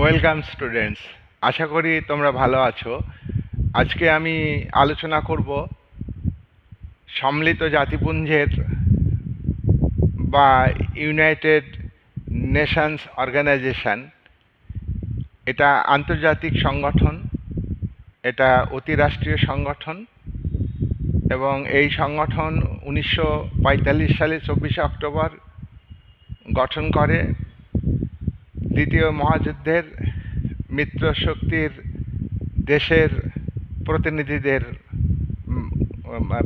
Welcome students আশা করি তোমরা ভালো আছো। আজকে আমি আলোচনা করব সম্মিলিত জাতিপুঞ্জের বা ইউনাইটেড নেশনস অর্গানাইজেশন এটা আন্তর্জাতিক সংগঠন, এটা অতিরাষ্ট্রীয় সংগঠন এবং এই সংগঠন উনিশশো পঁয়তাল্লিশ সালে চব্বিশে অক্টোবর গঠন করে। দ্বিতীয় মহাযুদ্ধের মিত্র শক্তির দেশের প্রতিনিধিদের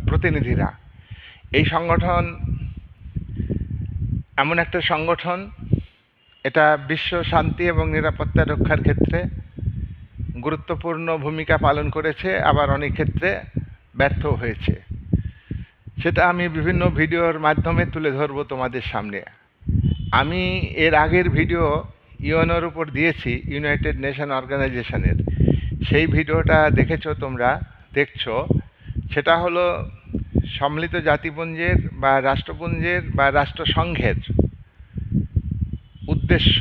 প্রতিনিধিরা। এই সংগঠন এমন একটা সংগঠন, এটা বিশ্ব শান্তি এবং নিরাপত্তা রক্ষার ক্ষেত্রে গুরুত্বপূর্ণ ভূমিকা পালন করেছে, আবার অনেক ক্ষেত্রে ব্যর্থ হয়েছে। সেটা আমি বিভিন্ন ভিডিওর মাধ্যমে তুলে ধরবো তোমাদের সামনে। আমি এর আগের ভিডিও ইউএনওর উপর দিয়েছি ইউনাইটেড নেশন অর্গানাইজেশনের সেই ভিডিওটা দেখেছ তোমরা, দেখছ। সেটা হলো সম্মিলিত জাতিপুঞ্জের বা রাষ্ট্রপুঞ্জের বা রাষ্ট্রসংঘের উদ্দেশ্য।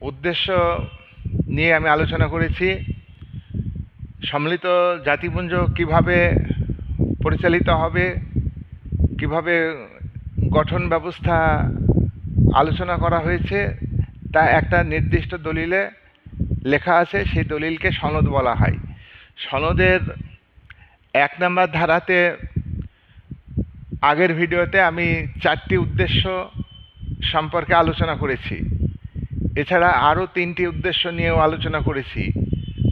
উদ্দেশ্য নিয়ে আমি আলোচনা করেছি। সম্মিলিত জাতিপুঞ্জ কীভাবে পরিচালিত হবে, কীভাবে গঠন ব্যবস্থা আলোচনা করা হয়েছে তা একটা নির্দিষ্ট দলিলে লেখা আছে, সেই দলিলকে সনদ বলা হয়। সনদের এক নম্বর ধারাতে আগের ভিডিওতে আমি চারটি উদ্দেশ্য সম্পর্কে আলোচনা করেছি। এছাড়া আরও তিনটি উদ্দেশ্য নিয়েও আলোচনা করেছি।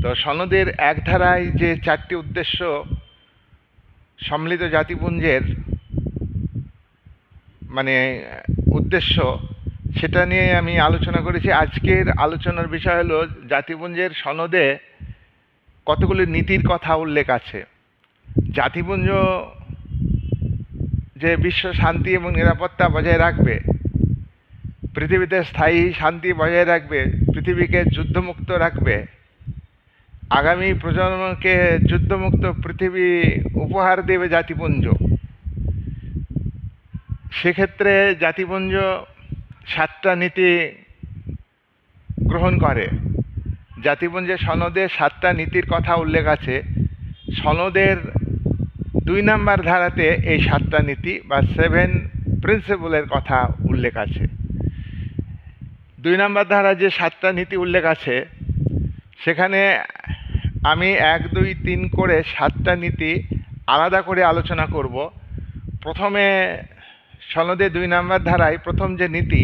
তো সনদের এক ধারায় যে চারটি উদ্দেশ্য সম্মিলিত জাতিপুঞ্জের মানে উদ্দেশ্য সেটা নিয়ে আমি আলোচনা করেছি। আজকের আলোচনার বিষয় হলো, জাতিপুঞ্জের সনদে কতগুলি নীতির কথা উল্লেখ আছে। জাতিপুঞ্জ যে বিশ্ব শান্তি এবং নিরাপত্তা বজায় রাখবে, পৃথিবীতে স্থায়ী শান্তি বজায় রাখবে, পৃথিবীকে যুদ্ধমুক্ত রাখবে, আগামী প্রজন্মকে যুদ্ধমুক্ত পৃথিবী উপহার দেবে জাতিপুঞ্জ। সেক্ষেত্রে জাতিপুঞ্জ সাতটা নীতি গ্রহণ করে। জাতিপুঞ্জের সনদে সাতটা নীতির কথা উল্লেখ আছে। সনদের দুই নাম্বার ধারাতে এই সাতটা নীতি বা সেভেন প্রিন্সিপলের কথা উল্লেখ আছে। দুই নাম্বার ধারা যে সাতটা নীতি উল্লেখ আছে, সেখানে আমি এক, দুই, তিন করে সাতটা নীতি আলাদা করে আলোচনা করব। প্রথমে সনদে দুই নাম্বার ধারায় প্রথম যে নীতি,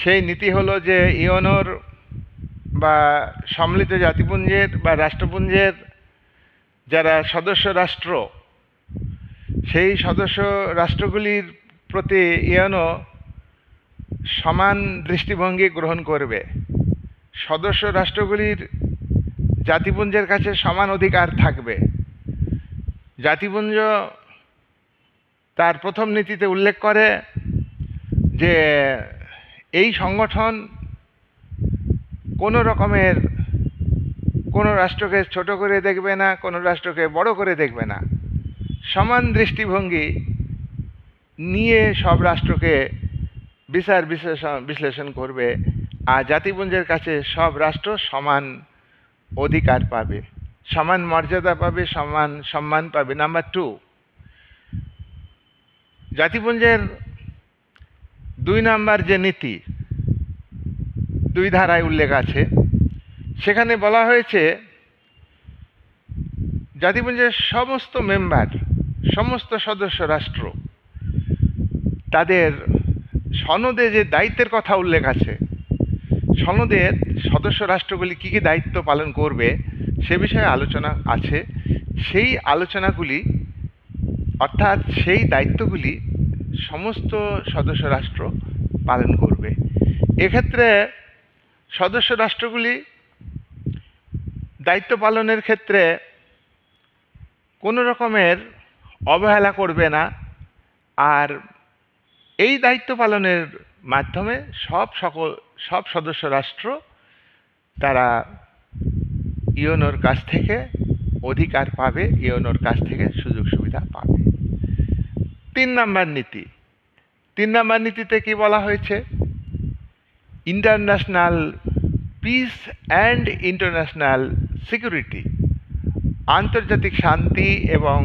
সেই নীতি হলো যে ইওনোর বা সম্মিলিত জাতিপুঞ্জের বা রাষ্ট্রপুঞ্জের যারা সদস্য রাষ্ট্র, সেই সদস্য রাষ্ট্রগুলির প্রতি ইওনো সমান দৃষ্টিভঙ্গি গ্রহণ করবে। সদস্য রাষ্ট্রগুলির জাতিপুঞ্জের কাছে সমান অধিকার থাকবে। জাতিপুঞ্জ তার প্রথম নীতিতে উল্লেখ করে যে এই সংগঠন কোনো রকমের কোনো রাষ্ট্রকে ছোট করে দেখবে না, কোনো রাষ্ট্রকে বড় করে দেখবে না। সমান দৃষ্টিভঙ্গি নিয়ে সব রাষ্ট্রকে বিচার বিশ্লেষণ বিশ্লেষণ করবে আর জাতিপুঞ্জের কাছে সব রাষ্ট্র সমান অধিকার পাবে, সমান মর্যাদা পাবে, সমান সম্মান পাবে। নাম্বার টু জাতিপুঞ্জের দুই নাম্বার যে নীতি, দুই ধারায় উল্লেখ আছে, সেখানে বলা হয়েছে, জাতিপুঞ্জের সমস্ত মেম্বার, সমস্ত সদস্য রাষ্ট্র, তাদের সনদে যে দায়িত্বের কথা উল্লেখ আছে সনদের সদস্য রাষ্ট্রগুলি কী কী দায়িত্ব পালন করবে, সে বিষয়ে আলোচনা আছে। সেই আলোচনাগুলি অর্থাৎ সেই দায়িত্বগুলি সমস্ত সদস্য রাষ্ট্র পালন করবে। এক্ষেত্রে সদস্য রাষ্ট্রগুলি দায়িত্ব পালনের ক্ষেত্রে কোনো রকমের অবহেলা করবে না আর এই দায়িত্ব পালনের মাধ্যমে সব সকল, সব সদস্য রাষ্ট্র তারা ইওনোর কাছ থেকে অধিকার পাবে, ইওনোর কাছ থেকে সুযোগ সুবিধা পাবে। তিন নাম্বার নীতি। তিন নাম্বার নীতিতে কি বলা হয়েছে? International peace and international security আন্তর্জাতিক শান্তি এবং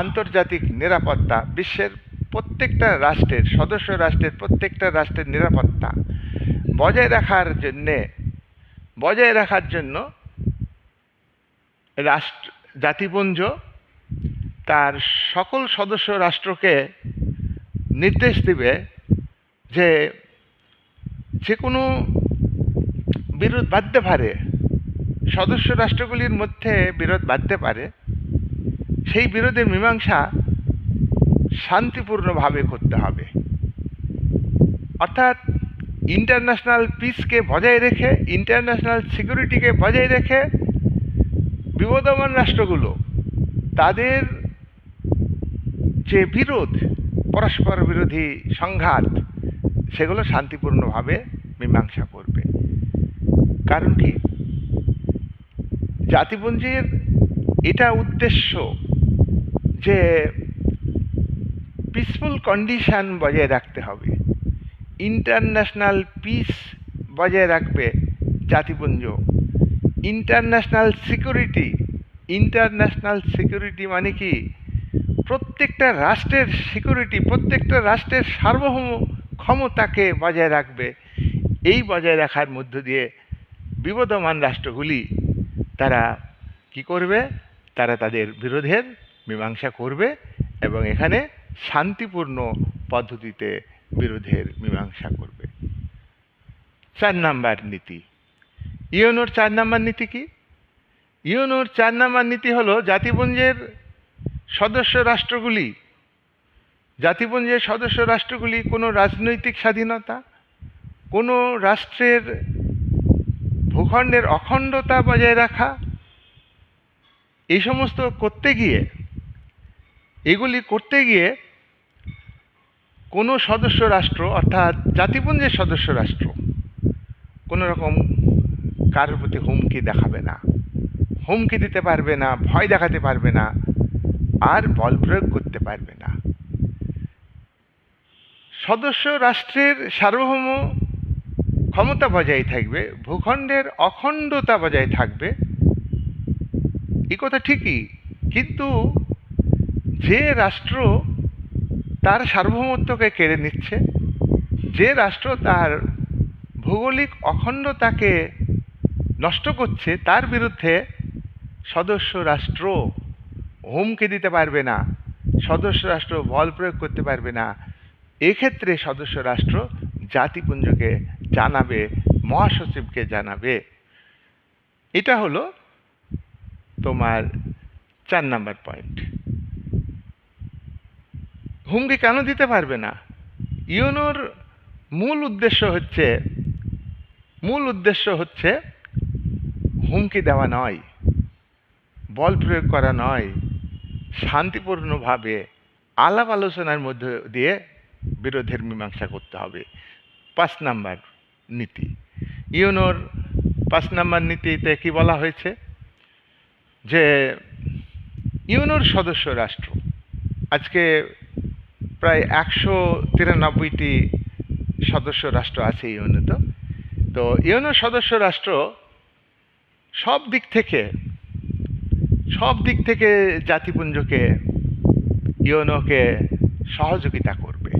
আন্তর্জাতিক নিরাপত্তা, বিশ্বের প্রত্যেকটা রাষ্ট্রের, সদস্য রাষ্ট্রের প্রত্যেকটা রাষ্ট্রের নিরাপত্তা বজায় রাখার জন্যে, বজায় রাখার জন্য রাষ্ট্র, জাতিপুঞ্জ তার সকল সদস্য রাষ্ট্রকে নির্দেশ দিবে যে যে কোনো বিরোধ বাঁধতে পারে, সদস্য রাষ্ট্রগুলির মধ্যে বিরোধ বাঁধতে পারে, সেই বিরোধের মীমাংসা শান্তিপূর্ণভাবে করতে হবে। অর্থাৎ ইন্টারন্যাশনাল পিসকে বজায় রেখে, ইন্টারন্যাশনাল সিকিউরিটিকে বজায় রেখে বিবদমান রাষ্ট্রগুলো তাদের যে বিরোধ, পরস্পর বিরোধী সংঘাত, সেগুলো শান্তিপূর্ণভাবে মীমাংসা করবে। কারণ কি জাতিপুঞ্জের এটা উদ্দেশ্য যে পিসফুল কন্ডিশন বজায় রাখতে হবে। ইন্টারন্যাশনাল পিস বজায় রাখবে জাতিপুঞ্জ। ইন্টারন্যাশনাল সিকিউরিটি ইন্টারন্যাশনাল সিকিউরিটি মানে কি? প্রত্যেকটা রাষ্ট্রের সিকিউরিটি প্রত্যেকটা রাষ্ট্রের সার্বভৌম ক্ষমতাকে বজায় রাখবে। এই বজায় রাখার মধ্য দিয়ে বিবদমান রাষ্ট্রগুলি, তারা কি করবে? তারা তাদের বিরোধের মীমাংসা করবে এবং এখানে শান্তিপূর্ণ পদ্ধতিতে বিরোধের মীমাংসা করবে। চার নাম্বার নীতি। ইউনোর চার নাম্বার নীতি কি? ইউনোর চার নাম্বার নীতি হলো জাতিপুঞ্জের সদস্য রাষ্ট্রগুলি, জাতিপুঞ্জের সদস্য রাষ্ট্রগুলি, কোনো রাজনৈতিক স্বাধীনতা, কোনো রাষ্ট্রের ভূখণ্ডের অখণ্ডতা বজায় রাখা, এই সমস্ত করতে গিয়ে, এগুলি করতে গিয়ে কোনো সদস্য রাষ্ট্র, অর্থাৎ জাতিপুঞ্জের সদস্য রাষ্ট্র, কোনো রকম কারোর প্রতি হুমকি দেখাবে না। হুমকি দিতে পারবে না, ভয় দেখাতে পারবে না। আর বল প্রয়োগ করতে পারবে না। সদস্য রাষ্ট্রের সার্বভৌম ক্ষমতা বজায় থাকবে, ভূখণ্ডের অখণ্ডতা বজায় থাকবে। এই কথা ঠিকই, কিন্তু যে রাষ্ট্র তার সার্বভৌমত্বকে কেড়ে নিচ্ছে, যে রাষ্ট্র তার ভৌগোলিক অখণ্ডতাকে নষ্ট করছে, তার বিরুদ্ধে সদস্য রাষ্ট্র হুমকি দিতে পারবে না, সদস্য রাষ্ট্র বল প্রয়োগ করতে পারবে না, এক্ষেত্রে সদস্য রাষ্ট্র জাতিপুঞ্জকে জানাবে, মহাসচিবকে জানাবে। এটা হলো তোমার চার নাম্বার পয়েন্ট। হুমকি কেন দিতে পারবে না? ইউনোর মূল উদ্দেশ্য হচ্ছে, মূল উদ্দেশ্য হচ্ছে হুমকি দেওয়া নয়, বল প্রয়োগ করা নয়। শান্তিপূর্ণভাবে আলাপ আলোচনার মধ্যে দিয়ে বিরোধের মীমাংসা করতে হবে। পাঁচ নাম্বার নীতি। ইউনোর পাঁচ নাম্বার নীতিতে কি বলা হয়েছে? যে ইউনোর সদস্য রাষ্ট্র, আজকে প্রায় একশো তিরানব্বইটি সদস্য রাষ্ট্র আছে ইউনোতে। তো ইউনো সদস্য রাষ্ট্র সব দিক থেকে সব দিক থেকে জাতিপুঞ্জকে ইউনোকে সহযোগিতা করবে।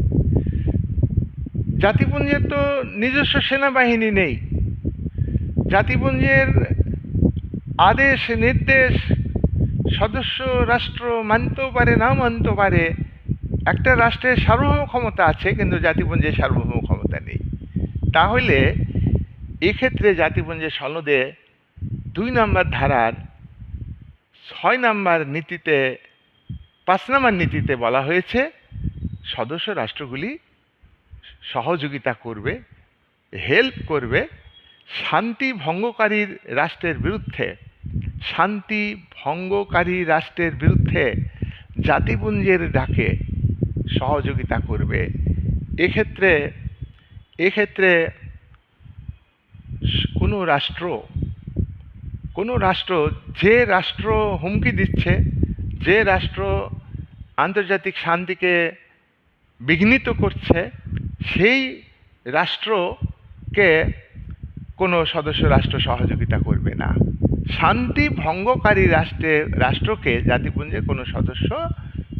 জাতিপুঞ্জের তো নিজস্ব সেনাবাহিনী নেই। জাতিপুঞ্জের আদেশ, নির্দেশ, সদস্য রাষ্ট্র মানতেও পারে, না মানতেও পারে, একটা রাষ্ট্রের সার্বভৌম ক্ষমতা আছে, কিন্তু জাতিপুঞ্জের সার্বভৌম ক্ষমতা নেই। তাহলে এক্ষেত্রে জাতিপুঞ্জের সনদে দুই নম্বর ধারার ছয় নম্বর নীতিতে পাঁচ নম্বর নীতিতে বলা হয়েছে, সদস্য রাষ্ট্রগুলি সহযোগিতা করবে, হেল্প করবে, শান্তি ভঙ্গকারীর রাষ্ট্রের বিরুদ্ধে, শান্তি ভঙ্গকারী রাষ্ট্রের বিরুদ্ধে জাতিপুঞ্জের ডাকে সহযোগিতা করবে। এক্ষেত্রে এক্ষেত্রে কোনো রাষ্ট্র কোনো রাষ্ট্র, যে রাষ্ট্র হুমকি দিচ্ছে, যে রাষ্ট্র আন্তর্জাতিক শান্তিকে বিঘ্নিত করছে, সেই রাষ্ট্রকে কোনো সদস্য রাষ্ট্র সহযোগিতা করবে না। শান্তি ভঙ্গকারী রাষ্ট্রে, রাষ্ট্রকে জাতিপুঞ্জের কোনো সদস্য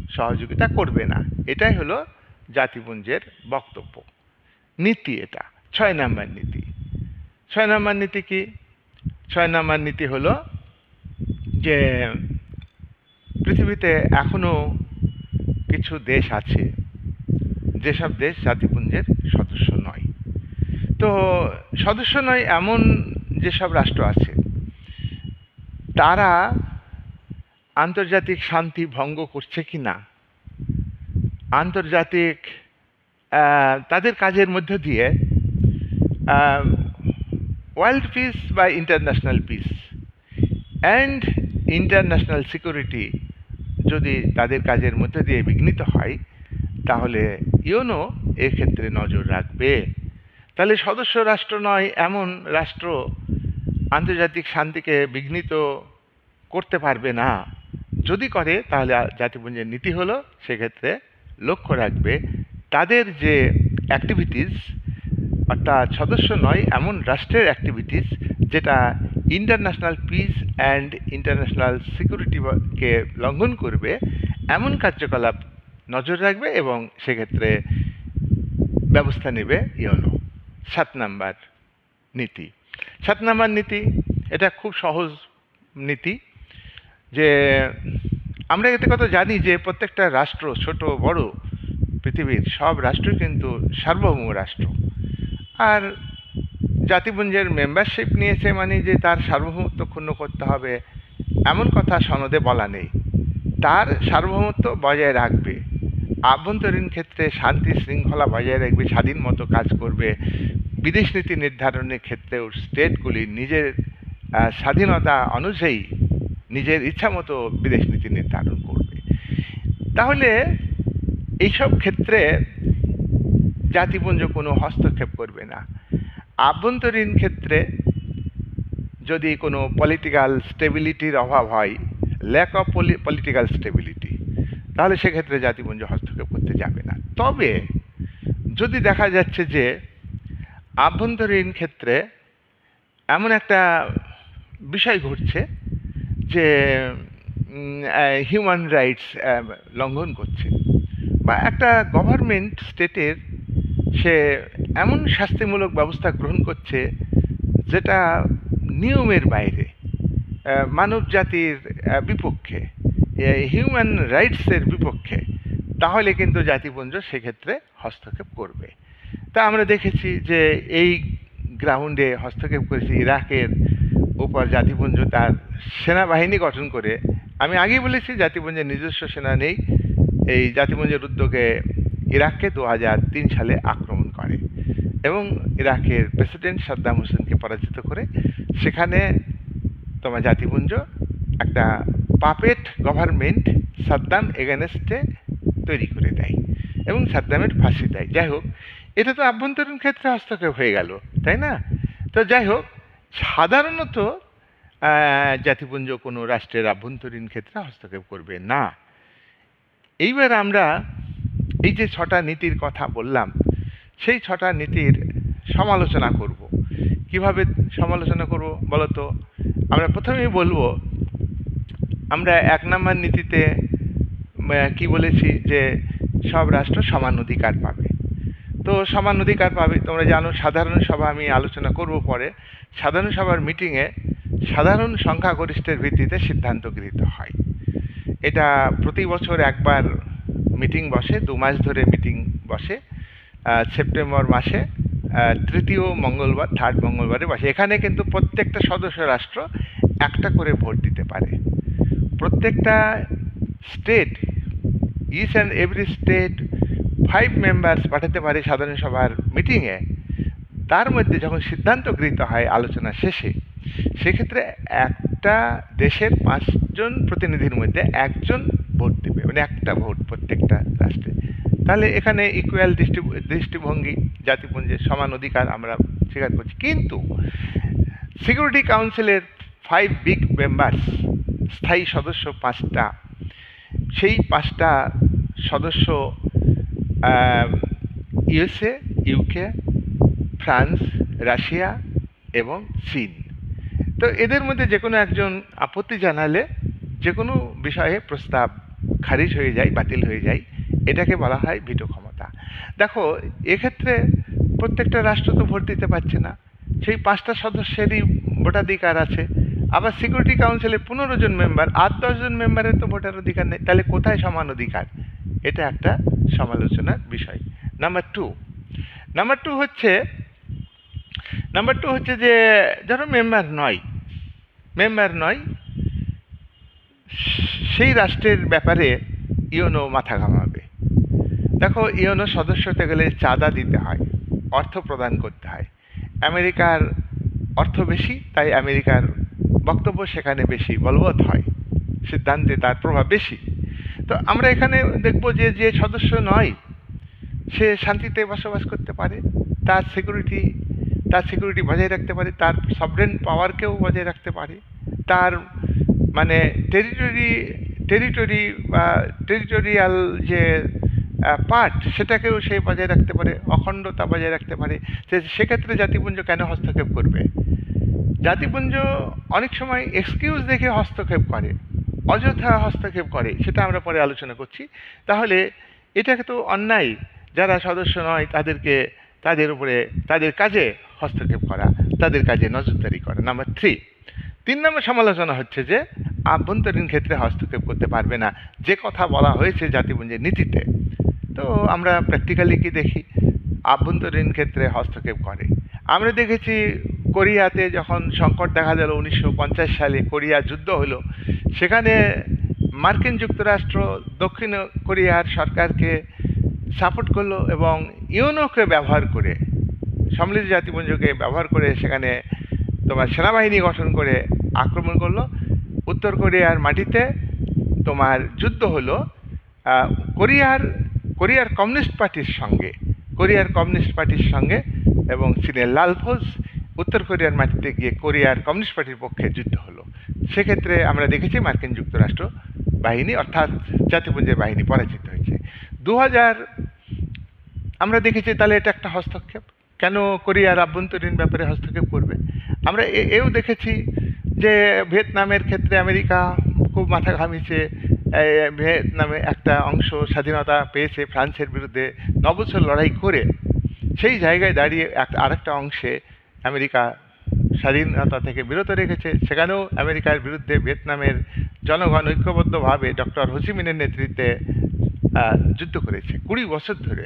সহযোগিতা করবে না। এটাই হলো জাতিপুঞ্জের বক্তব্য। নীতি এটা, ছয় নাম্বার নীতি। ছয় নাম্বার নীতি কি? ছয় নাম্বার নীতি হলো যে পৃথিবীতে এখনও কিছু দেশ আছে, যেসব দেশ জাতিপুঞ্জের সদস্য নয়। তো সদস্য নয় এমন যেসব রাষ্ট্র আছে, তারা আন্তর্জাতিক শান্তি ভঙ্গ করছে কি না? আন্তর্জাতিক তাদের কাজের মধ্য দিয়ে ওয়ার্ল্ড পিস বা international peace and international security যদি তাদের কাজের মধ্যে দিয়ে বিঘ্নিত হয়, তাহলে ইউনো এক্ষেত্রে নজর রাখবে। তাহলে সদস্য রাষ্ট্র নয়, এমন রাষ্ট্র আন্তর্জাতিক শান্তিকে বিঘ্নিত করতে পারবে না। যদি করে, তাহলে জাতিপুঞ্জের নীতি হলো, সেক্ষেত্রে লক্ষ্য রাখবে, তাদের যে অ্যাক্টিভিটিস অর্থাৎ সদস্য নয়, এমন রাষ্ট্রের অ্যাক্টিভিটিস যেটা ইন্টারন্যাশনাল পিস অ্যান্ড ইন্টারন্যাশনাল সিকিউরিটিকে লঙ্ঘন করবে, এমন কার্যকলাপ নজর রাখবে এবং সেক্ষেত্রে ব্যবস্থা নেবে ইয়নো সাত নাম্বার নীতি। সাত নাম্বার নীতি, এটা খুব সহজ নীতি যে আমরা এতে কথা জানি যে প্রত্যেকটা রাষ্ট্র, ছোট, বড়, পৃথিবীর সব রাষ্ট্র কিন্তু সার্বভৌম রাষ্ট্র। আর জাতিপুঞ্জের মেম্বারশিপ নিয়েছে মানে যে তার সার্বভৌমত্ব ক্ষুণ্ণ করতে হবে, এমন কথা সনদে বলা নেই। তার সার্বভৌমত্ব বজায় রাখবে। আভ্যন্তরীণ ক্ষেত্রে শান্তি শৃঙ্খলা বজায় রাখবে, স্বাধীন মতো কাজ করবে। বিদেশ নীতি নির্ধারণের ক্ষেত্রেও স্টেটগুলি নিজের স্বাধীনতা অনুযায়ী নিজের ইচ্ছা মতো বিদেশ নীতি নির্ধারণ করবে। তাহলে এইসব ক্ষেত্রে জাতিপুঞ্জ কোনো হস্তক্ষেপ করবে না। আভ্যন্তরীণ ক্ষেত্রে যদি কোনো পলিটিক্যাল স্টেবিলিটির অভাব হয় ল্যাক অফ পলিটিক্যাল স্টেবিলিটি তাহলে সেক্ষেত্রে জাতিপুঞ্জ হস্তক্ষেপ করতে যাবে না। তবে যদি দেখা যাচ্ছে যে আভ্যন্তরীণ ক্ষেত্রে এমন একটা বিষয় ঘটছে যে হিউম্যান রাইটস লঙ্ঘন করছে বা একটা গভর্নমেন্ট স্টেটের সে এমন শাস্তিমূলক ব্যবস্থা গ্রহণ করছে যেটা নিয়মের বাইরে মানব জাতির বিপক্ষে হিউম্যান রাইটসের বিপক্ষে। তাহলে কিন্তু জাতিপুঞ্জ সেক্ষেত্রে হস্তক্ষেপ করবে। তা আমরা দেখেছি যে এই গ্রাউন্ডে হস্তক্ষেপ করেছে ইরাকের উপর জাতিপুঞ্জ তার সেনাবাহিনী গঠন করে। আমি আগেই বলেছি জাতিপুঞ্জের নিজস্ব সেনা নেই। এই জাতিপুঞ্জের উদ্যোগে ইরাককে দু সালে আক্রমণ করে এবং ইরাকের প্রেসিডেন্ট সাদ্দাম হোসেনকে পরাজিত করে সেখানে তোমার জাতিপুঞ্জ একটা পাপেট গভর্নমেন্ট সাদ্দাম এগেনস্টে তৈরি করে দেয় এবং সাদ্দামের ফাঁসি দেয়। যাই হোক, এটা তো আভ্যন্তরীণ ক্ষেত্রে হস্তক্ষেপ হয়ে গেল, তাই না? তো যাই হোক, সাধারণত জাতিপুঞ্জ কোনো রাষ্ট্রের আভ্যন্তরীণ ক্ষেত্রে হস্তক্ষেপ করবে না। এইবার আমরা এই যে ছটা নীতির কথা বললাম, সেই ছটা নীতির সমালোচনা করব। কীভাবে সমালোচনা করব বলো তো আমরা প্রথমেই বলব, আমরা এক নম্বর নীতিতে কি বলেছি যে সব রাষ্ট্র সমান অধিকার পাবে। তো সমান অধিকার পাবে, তোমরা জানো সাধারণ সভা আমি আলোচনা করব পরে। সাধারণ সভার মিটিংয়ে সাধারণ সংখ্যাগরিষ্ঠের ভিত্তিতে সিদ্ধান্ত গৃহীত হয়। এটা প্রতি বছর একবার মিটিং বসে, দু মাস ধরে মিটিং বসে সেপ্টেম্বর মাসে তৃতীয় মঙ্গলবার থার্ড মঙ্গলবারে বসে। এখানে কিন্তু প্রত্যেকটা সদস্য রাষ্ট্র একটা করে ভোট দিতে পারে। প্রত্যেকটা state each and every state five members পাঠাতে পারে সাধারণ সভার মিটিংয়ে তার মধ্যে যখন সিদ্ধান্ত গৃহীত হয় আলোচনা শেষে, সেক্ষেত্রে একটা দেশের পাঁচজন প্রতিনিধির মধ্যে একজন ভোট দেবে। মানে একটা ভোট প্রত্যেকটা রাষ্ট্রে। তাহলে এখানে ইকুয়াল দৃষ্টি, দৃষ্টিভঙ্গি, জাতিপুঞ্জের সমান অধিকার আমরা স্বীকার করছি। কিন্তু সিকিউরিটি কাউন্সিলের ফাইভ বিগ মেম্বার্স স্থায়ী সদস্য পাঁচটা। সেই পাঁচটা সদস্য ইউএসএ ইউকে ফ্রান্স রাশিয়া এবং চীন। তো এদের মধ্যে যে কোনো একজন আপত্তি জানালে যে কোনো বিষয়ে প্রস্তাব খারিজ হয়ে যায়, বাতিল হয়ে যায়। এটাকে বলা হয় ভিটো ক্ষমতা। দেখো, এক্ষেত্রে প্রত্যেকটা রাষ্ট্র তো ভোট দিতে পারছে না। সেই পাঁচটা সদস্যেরই ভোটাধিকার আছে। আবার সিকিউরিটি কাউন্সিলে পনেরো জন মেম্বার আট দশজন মেম্বারের তো ভোটার অধিকার নেই। তাহলে কোথায় সমান অধিকার? এটা একটা সমালোচনার বিষয়। নাম্বার টু নাম্বার টু হচ্ছে নাম্বার টু হচ্ছে যে, ধরো মেম্বার নয় মেম্বার নয় সেই রাষ্ট্রের ব্যাপারে ইওনো মাথা ঘামাবে। দেখো, ইওনো সদস্য হতে গেলে চাঁদা দিতে হয়, অর্থ প্রদান করতে হয়। আমেরিকার অর্থ বেশি, তাই আমেরিকার বক্তব্য সেখানে বেশি, বলবৎ হয়। সিদ্ধান্তে তার প্রভাব বেশি। তো আমরা এখানে দেখব যে যে সদস্য নয়, সে শান্তিতে বসবাস করতে পারে, তার সিকিউরিটি তার সিকিউরিটি বজায় রাখতে পারে, তার সবরেন পাওয়ারকেও বজায় রাখতে পারে, তার মানে টেরিটরি টেরিটরি বা টেরিটোরিয়াল যে পার্ট সেটাকেও সে বজায় রাখতে পারে, অখণ্ডতা বজায় রাখতে পারে। সে, সেক্ষেত্রে জাতিপুঞ্জ কেন হস্তক্ষেপ করবে? জাতিপুঞ্জ অনেক সময় এক্সকিউজ দেখে হস্তক্ষেপ করে, অযথা হস্তক্ষেপ করে, সেটা আমরা পরে আলোচনা করছি। তাহলে এটাকে তো অন্যায়, যারা সদস্য নয় তাদেরকে, তাদের উপরে, তাদের কাজে হস্তক্ষেপ করা, তাদের কাজে নজরদারি করা। নাম্বার থ্রি তিন নম্বর সমালোচনা হচ্ছে যে, আভ্যন্তরীণ ক্ষেত্রে হস্তক্ষেপ করতে পারবে না। যে কথা বলা হয়েছে জাতিপুঞ্জের নীতিতে। তো আমরা প্র্যাকটিক্যালি কি দেখি? আভ্যন্তরীণ ক্ষেত্রে হস্তক্ষেপ করে। আমরা দেখেছি কোরিয়াতে যখন সংকট দেখা গেল উনিশশো পঞ্চাশ সালে, কোরিয়া যুদ্ধ হলো, সেখানে মার্কিন যুক্তরাষ্ট্র দক্ষিণ কোরিয়ার সরকারকে সাপোর্ট করল এবং ইউনোকে ব্যবহার করে, সম্মিলিত জাতিপুঞ্জকে ব্যবহার করে সেখানে তোমার সেনাবাহিনী গঠন করে আক্রমণ করল। উত্তর কোরিয়ার মাটিতে তোমার যুদ্ধ হলো কোরিয়ার কোরিয়ার কমিউনিস্ট পার্টির সঙ্গে, কোরিয়ার কমিউনিস্ট পার্টির সঙ্গে এবং চীনের লাল ফৌজ, উত্তর কোরিয়ার মাটিতে গিয়ে কোরিয়ার কমিউনিস্ট পার্টির পক্ষে যুদ্ধ হলো। সেক্ষেত্রে আমরা দেখেছি মার্কিন যুক্তরাষ্ট্র বাহিনী, অর্থাৎ জাতিপুঞ্জের বাহিনী পরাজিত হয়েছে। দু হাজার আমরা দেখেছি তাহলে এটা একটা হস্তক্ষেপ। কেন কোরিয়ার আভ্যন্তরীণ ব্যাপারে হস্তক্ষেপ করবে? আমরা এও দেখেছি যে ভিয়েতনামের ক্ষেত্রে আমেরিকা খুব মাথা ঘামিয়েছে। ভিয়েতনামে একটা অংশ স্বাধীনতা পেয়েছে ফ্রান্সের বিরুদ্ধে নবছর লড়াই করে। সেই জায়গায় দাঁড়িয়ে একটা আরেকটা অংশে আমেরিকা স্বাধীনতা থেকে বিরত রেখেছে। সেখানেও আমেরিকার বিরুদ্ধে ভিয়েতনামের জনগণ ঐক্যবদ্ধভাবে ডক্টর হোসিমিনের নেতৃত্বে যুদ্ধ করেছে, কুড়ি বছর ধরে।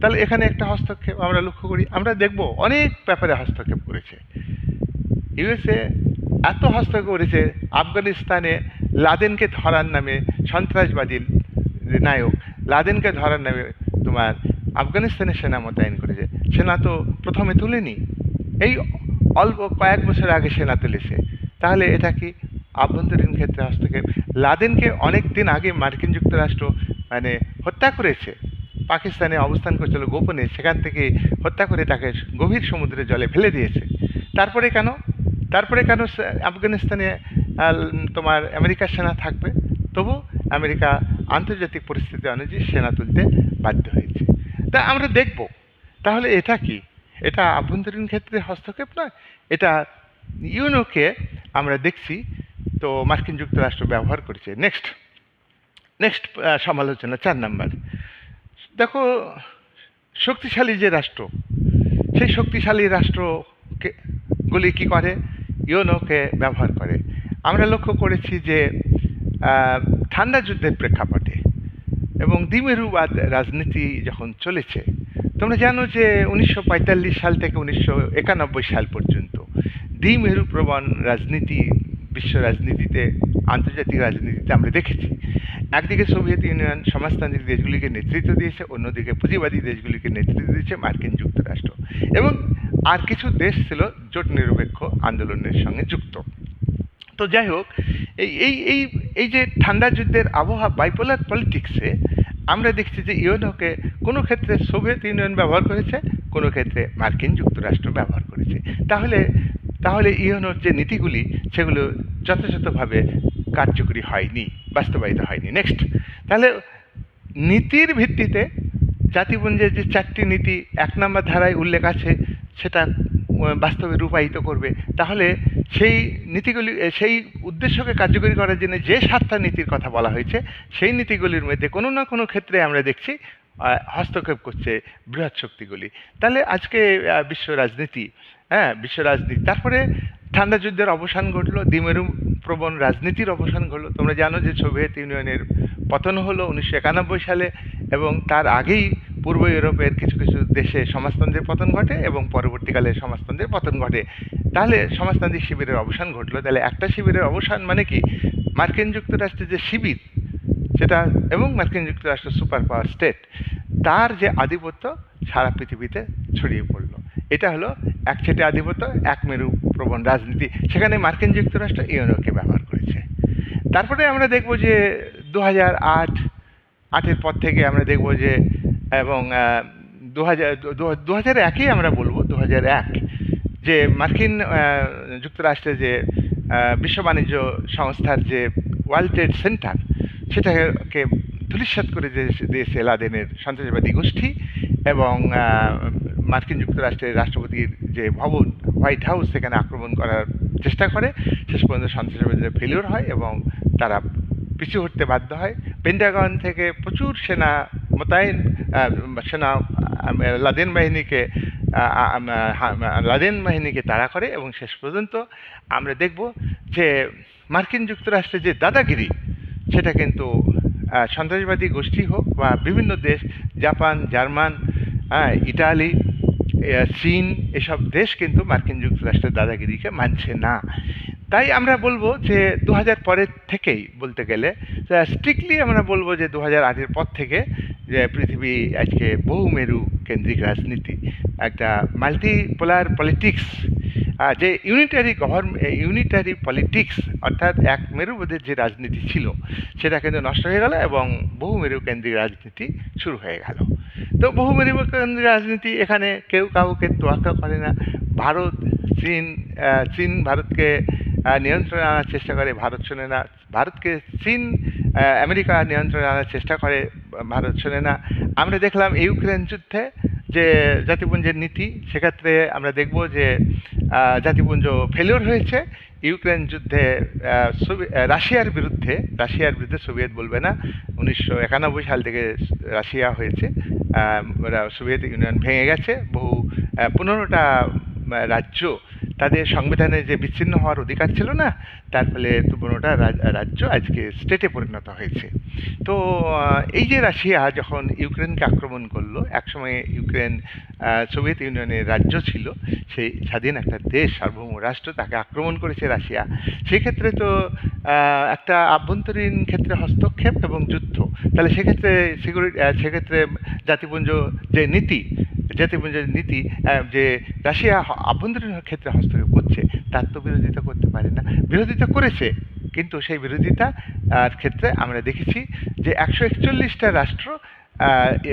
তাহলে এখানে একটা হস্তক্ষেপ আমরা লক্ষ্য করি। আমরা দেখব অনেক ব্যাপারে হস্তক্ষেপ করেছে। ইউএসএ এত হস্তক্ষেপ করেছে, আফগানিস্তানে লাদেনকে ধরার নামে সন্ত্রাসবাদী নায়ক লাদেনকে ধরার নামে তোমার আফগানিস্তানের সেনা মোতায়েন করেছে। সেনা তো প্রথমে তুলেনি। এই অল্প কয়েক বছর আগে সেনা তুলেছে। তাহলে এটা কি আভ্যন্তরীণ ক্ষেত্রে হস্তক্ষেপ? লাদেনকে অনেক দিন আগে মার্কিন যুক্তরাষ্ট্র মানে হত্যা করেছে। পাকিস্তানে অবস্থান করছিল গোপনে, সেখান থেকে হত্যা করে তাকে গভীর সমুদ্রের জলে ফেলে দিয়েছে। তারপরে কেন? তারপরে কেন আফগানিস্তানে তোমার আমেরিকার সেনা থাকবে? তবু আমেরিকা আন্তর্জাতিক পরিস্থিতি অনুযায়ী সেনা তুলতে বাধ্য হয়েছে। তা আমরা দেখব। তাহলে এটা কি? এটা আভ্যন্তরীণ ক্ষেত্রে হস্তক্ষেপ নয়, এটা ইউনোকে আমরা দেখছি। তো মার্কিন যুক্তরাষ্ট্র ব্যবহার করেছে। নেক্সট। নেক্সট সমালোচনা, চার নাম্বার। দেখো, শক্তিশালী যে রাষ্ট্র, সেই শক্তিশালী রাষ্ট্রকে, গুলি কী করে? ইউনোকে ব্যবহার করে। আমরা লক্ষ্য করেছি যে ঠান্ডা যুদ্ধের প্রেক্ষাপটে এবং দ্বিমেরুবাদ রাজনীতি যখন চলেছে, তোমরা জানো যে উনিশশো পঁয়তাল্লিশ সাল থেকে উনিশশো একানব্বই সাল পর্যন্ত দ্বিমেরু প্রবণ রাজনীতি বিশ্ব রাজনীতিতে, আন্তর্জাতিক রাজনীতিতে আমরা দেখেছি। একদিকে সোভিয়েত ইউনিয়ন সমাজতান্ত্রিক দেশগুলিকে নেতৃত্ব দিয়েছে, অন্যদিকে পুঁজিবাদী দেশগুলিকে নেতৃত্ব দিয়েছে মার্কিন যুক্তরাষ্ট্র। এবং আর কিছু দেশ ছিল জোট নিরপেক্ষ আন্দোলনের সঙ্গে যুক্ত। তো যাই হোক, এই এই এই এই যে ঠান্ডা যুদ্ধের আবহাওয়া বাইপোলার পলিটিক্সে আমরা দেখছি যে ইউনোকে কোনো ক্ষেত্রে সোভিয়েত ইউনিয়ন ব্যবহার করেছে, কোনো ক্ষেত্রে মার্কিন যুক্তরাষ্ট্র ব্যবহার করেছে। তাহলে তাহলে ইউনোর যে নীতিগুলি, সেগুলো যথাযথভাবে কার্যকরী হয়নি, বাস্তবায়িত হয়নি। নেক্সট তাহলে নীতির ভিত্তিতে জাতিপুঞ্জের যে চারটি নীতি, এক নম্বর ধারায় উল্লেখ আছে, সেটা বাস্তবে রূপায়িত করবে। তাহলে সেই নীতিগুলি সেই উদ্দেশ্যকে কার্যকরী করার জন্য যে সাতটা নীতির কথা বলা হয়েছে, সেই নীতিগুলির মধ্যে কোনো না কোনো ক্ষেত্রে আমরা দেখছি হস্তক্ষেপ করছে বৃহৎ শক্তিগুলি। তাহলে আজকে বিশ্ব রাজনীতি হ্যাঁ বিশ্ব রাজনীতি। তারপরে ঠান্ডা যুদ্ধের অবসান ঘটলো, দ্বিমেরু প্রবণ রাজনীতির অবসান ঘটলো। তোমরা জানো যে সোভিয়েত ইউনিয়নের পতন হলো উনিশশো একানব্বই সালে এবং তার আগেই পূর্ব ইউরোপের কিছু কিছু দেশে সমাজতন্ত্রের পতন ঘটে এবং পরবর্তীকালে সমাজতন্ত্রের পতন ঘটে। তাহলে সমাজতান্ত্রিক শিবিরের অবসান ঘটলো। তাহলে একটা শিবিরের অবসান মানে কি? মার্কিন যুক্তরাষ্ট্রের যে শিবির, সেটা এবং মার্কিন যুক্তরাষ্ট্র সুপার পাওয়ার স্টেট, তার যে আধিপত্য সারা পৃথিবীতে ছড়িয়ে পড়ল। এটা হলো একচেটে আধিপত্য এক মেরু প্রবণ রাজনীতি। সেখানে মার্কিন যুক্তরাষ্ট্র ইউনোকে ব্যবহার করেছে। তারপরে আমরা দেখব যে দু হাজার আট আটের পর থেকে আমরা দেখব যে এবং দু হাজার দু হাজার একই আমরা বলব দু হাজার এক যে মার্কিন আহ, যুক্তরাষ্ট্রের যে বিশ্ব বাণিজ্য সংস্থার যে ওয়ার্ল্ড ট্রেড সেন্টার সেটাকে ধূলিসাৎ করে দিয়েছে লাদেনের সন্ত্রাসবাদী গোষ্ঠী এবং মার্কিন যুক্তরাষ্ট্রের রাষ্ট্রপতির যে ভবন, হোয়াইট হাউস, সেখানে আক্রমণ করার চেষ্টা করে। শেষ পর্যন্ত সন্ত্রাসবাদীরা ফেলিওর হয় এবং তারা পিছু হটতে বাধ্য হয়। পেন্টাগন থেকে প্রচুর সেনা মোতায়েন সেনা লাদেন বাহিনীকে লাদেন বাহিনীকে তাড়া করে এবং শেষ পর্যন্ত আমরা দেখব যে মার্কিন যুক্তরাষ্ট্রের যে দাদাগিরি, সেটা কিন্তু সন্ত্রাসবাদী গোষ্ঠী হোক বা বিভিন্ন দেশ, জাপান, জার্মান ইটালি চীন এসব দেশ কিন্তু মার্কিন যুক্তরাষ্ট্রের দাদাগিরিকে মানছে না। তাই আমরা বলব যে দু হাজার পরের থেকেই বলতে গেলে স্ট্রিক্টলি আমরা বলব যে দু হাজার আটের পর থেকে যে, পৃথিবী আজকে বহুমেরু কেন্দ্রিক রাজনীতি, একটা মাল্টিপোলার পলিটিক্স যে ইউনিটারি গভর্নমেন্ট ইউনিটারি পলিটিক্স অর্থাৎ এক মেরুবোধের যে রাজনীতি ছিল, সেটা কিন্তু নষ্ট হয়ে গেল এবং বহুমেরু কেন্দ্রিক রাজনীতি শুরু হয়ে গেল। তো বহুমেরু কেন্দ্রিক রাজনীতি এখানে কেউ কাউকে তোয়াক্কা করে না। ভারত, চীন চীন ভারতকে নিয়ন্ত্রণে আনার চেষ্টা করে, ভারত শোনে না। ভারতকে চীন আমেরিকা নিয়ন্ত্রণে আনার চেষ্টা করে, ভারত শোনে না। আমরা দেখলাম ইউক্রেন যুদ্ধে যে জাতিপুঞ্জের নীতি, সেক্ষেত্রে আমরা দেখব যে জাতিপুঞ্জ ফেলিওর হয়েছে। ইউক্রেন যুদ্ধে রাশিয়ার বিরুদ্ধে রাশিয়ার বিরুদ্ধে সোভিয়েত বলবে না। উনিশশো একানব্বই সাল থেকে রাশিয়া হয়েছে। সোভিয়েত ইউনিয়ন ভেঙে গেছে। বহু পনেরোটা রাজ্য তাদের সংবিধানে যে বিচ্ছিন্ন হওয়ার অধিকার ছিল না, তার ফলে পনেরোটা রাজ্য আজকে স্টেটে পরিণত হয়েছে। তো এই যে রাশিয়া যখন ইউক্রেনকে আক্রমণ করল, একসময় ইউক্রেন সোভিয়েত ইউনিয়নের রাজ্য ছিল, সেই স্বাধীন একটা দেশ, সার্বভৌম রাষ্ট্র, তাকে আক্রমণ করেছে রাশিয়া। সেক্ষেত্রে তো একটা আভ্যন্তরীণ ক্ষেত্রে হস্তক্ষেপ এবং যুদ্ধ। তাহলে সেক্ষেত্রে সিকিউরিটি সেক্ষেত্রে জাতিপুঞ্জ যে নীতি জাতিপুঞ্জের নীতি যে রাশিয়া আভ্যন্তরীণ ক্ষেত্রে হস্তক্ষেপ করছে, তার তো বিরোধিতা করতে পারে না। বিরোধিতা করেছে, কিন্তু সেই বিরোধিতা ক্ষেত্রে আমরা দেখেছি যে একশো একচল্লিশটা রাষ্ট্র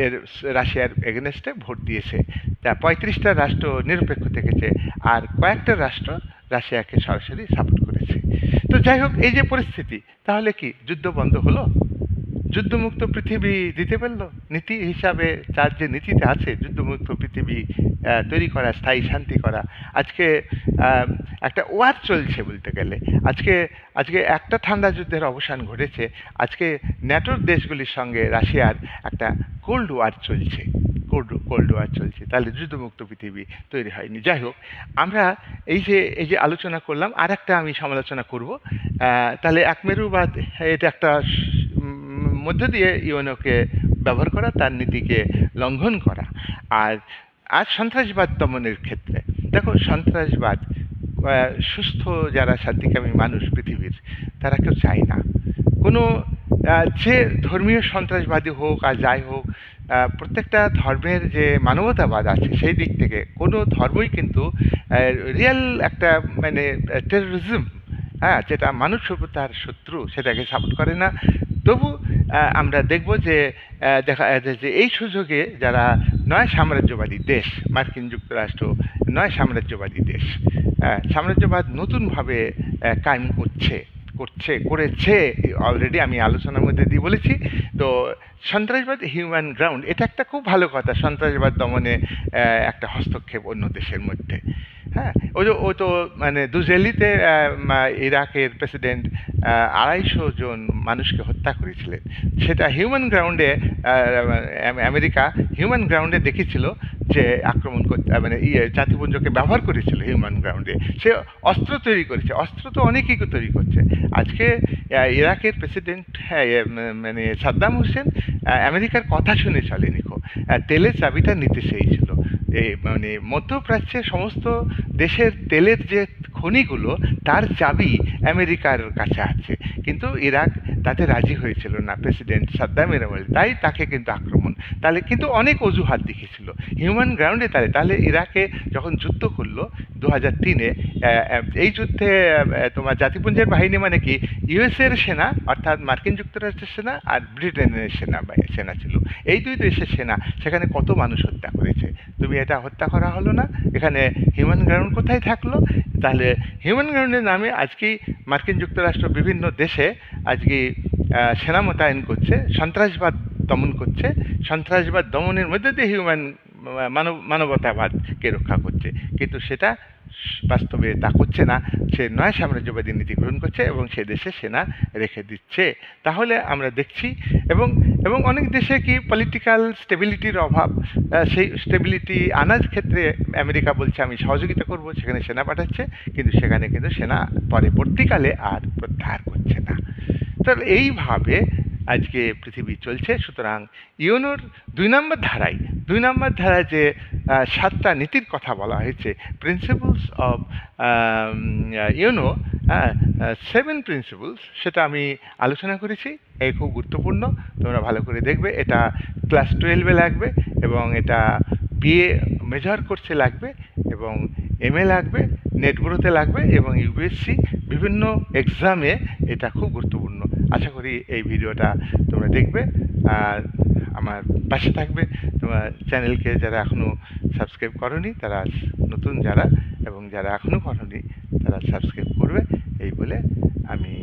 এর রাশিয়ার এগেনস্টে ভোট দিয়েছে। তা পঁয়ত্রিশটা রাষ্ট্র নিরপেক্ষ থেকেছে, আর কয়েকটা রাষ্ট্র রাশিয়াকে সরাসরি সাপোর্ট করেছে। তো যাই হোক, এই যে পরিস্থিতি, তাহলে কি যুদ্ধ বন্ধ হলো? যুদ্ধমুক্ত পৃথিবী দিতে পারল? নীতি হিসাবে তার যে নীতিতে আছে, যুদ্ধমুক্ত পৃথিবী তৈরি করা, স্থায়ী শান্তি করা, আজকে একটা ওয়ার চলছে বলতে গেলে। আজকে আজকে একটা ঠান্ডা যুদ্ধের অবসান ঘটেছে। আজকে ন্যাটোর দেশগুলির সঙ্গে রাশিয়ার একটা কোল্ড ওয়ার চলছে। কোল্ড কোল্ড ওয়ার চলছে। তাহলে যুদ্ধমুক্ত পৃথিবী তৈরি হয়নি। যাই হোক, আমরা এই যে এই যে আলোচনা করলাম আর একটা আমি সমালোচনা করব। তাহলে একমেরুবাদ এটা একটা মধ্য দিয়ে ইউএনওকে ব্যবহার করা, তার নীতিকে লঙ্ঘন করা। আর আর সন্ত্রাসবাদ দমনের ক্ষেত্রে। দেখো, সন্ত্রাসবাদ সুস্থ যারা শান্তিকামী মানুষ পৃথিবীর, তারা কেউ চায় না। কোনো যে ধর্মীয় সন্ত্রাসবাদী হোক আর যাই হোক প্রত্যেকটা ধর্মের যে মানবতাবাদ আছে, সেই দিক থেকে কোনো ধর্মই কিন্তু রিয়েল একটা মানে টেরোরিজম হ্যাঁ যেটা মানুষ সভ্যতার শত্রু, সেটাকে সাপোর্ট করে না। তবু আমরা দেখব যে দেখা যাচ্ছে যে এই সুযোগে যারা নয় সাম্রাজ্যবাদী দেশ, মার্কিন যুক্তরাষ্ট্র নয় সাম্রাজ্যবাদী দেশ সাম্রাজ্যবাদ নতুনভাবে কায়েম করছে করছে, করেছে অলরেডি আমি আলোচনার মধ্যে দিয়ে বলেছি। তো সন্ত্রাসবাদ হিউম্যান গ্রাউন্ড এটা একটা খুব ভালো কথা, সন্ত্রাসবাদ দমনে একটা হস্তক্ষেপ অন্য দেশের মধ্যে। হ্যাঁ ও তো ও তো মানে দুজেলিতে ইরাকের প্রেসিডেন্ট আড়াইশো জন মানুষকে হত্যা করেছিলেন। সেটা হিউম্যান গ্রাউন্ডে আমেরিকা হিউম্যান গ্রাউন্ডে দেখেছিল যে আক্রমণ করতে মানে ইয়ে জাতিপুঞ্জকে ব্যবহার করেছিল হিউম্যান গ্রাউন্ডে। সে অস্ত্র তৈরি করেছে। অস্ত্র তো অনেকেই তৈরি করছে। আজকে ইরাকের প্রেসিডেন্ট হ্যাঁ মানে সাদ্দাম হোসেন আমেরিকার কথা শুনে চলেনি তেলের চাবিটা নিতে সেই ছিল এই মানে মধ্যপ্রাচ্যের সমস্ত দেশের তেলের যে খনিগুলো তার চাবি আমেরিকার কাছে আছে। কিন্তু ইরাক তাতে রাজি হয়েছিল না, প্রেসিডেন্ট সাদ্দামের আমলে তাই তাকে কিন্তু আক্রমণ। তাহলে কিন্তু অনেক অজুহাত দেখিয়েছিল হিউম্যান গ্রাউন্ডে তাহলে তাহলে ইরাকে যখন যুদ্ধ করল দু হাজার তিনে এই যুদ্ধে তোমার জাতিপুঞ্জের বাহিনী মানে কি? ইউএসএর সেনা, অর্থাৎ মার্কিন যুক্তরাষ্ট্রের সেনা আর ব্রিটেনের সেনা সেনা ছিল। এই দুই দেশের সেনা, সেখানে কত মানুষ হত্যা করেছে? তুমি এটা হত্যা করা হলো না? এখানে হিউম্যান গ্রাউন্ড কোথায় থাকল? তাহলে হিউম্যান গ্রাউন্ডের নামে আজকেই মার্কিন যুক্তরাষ্ট্র বিভিন্ন দেশে আজকে সেনা মোতায়েন করছে, সন্ত্রাসবাদ দমন করছে, সন্ত্রাসবাদ দমনের মধ্যে দিয়ে হিউম্যান মানব, মানবতাবাদকে রক্ষা করছে। কিন্তু সেটা বাস্তবে তা করছে না। সে নয় সাম্রাজ্যবাদী নীতি গ্রহণ করছে এবং সে দেশে সেনা রেখে দিচ্ছে। তাহলে আমরা দেখছি এবং এবং অনেক দেশে কি পলিটিক্যাল স্টেবিলিটির অভাব সেই স্টেবিলিটি আনার ক্ষেত্রে আমেরিকা বলছে, আমি সহযোগিতা করব, সেখানে সেনা পাঠাচ্ছে। কিন্তু সেখানে কিন্তু সেনা পরবর্তীকালে আর প্রত্যাহার করছে না। তো এইভাবে আজকে পৃথিবী চলছে। সুতরাং ইউনোর দুই নম্বর ধারায়, দুই নম্বর ধারায় যে সাতটা নীতির কথা বলা হয়েছে principles of UNO seven principles সেটা আমি আলোচনা করেছি। এই খুব গুরুত্বপূর্ণ। তোমরা ভালো করে দেখবে। এটা ক্লাস টুয়েলভে লাগবে এবং এটা বিএ মেজর কোর্সে লাগবে এবং এমএ লাগবে নেটগুলোতে লাগবে এবং ইউপিএসসি বিভিন্ন এক্সামে এটা খুব গুরুত্বপূর্ণ। আশা করি এই ভিডিওটা তোমরা দেখবে আর আমার পাশে থাকবে। তোমার চ্যানেলকে যারা এখনও সাবস্ক্রাইব করনি, তারা নতুন যারা এবং যারা এখনও করনি, তারা সাবস্ক্রাইব করবে। এই বলে আমি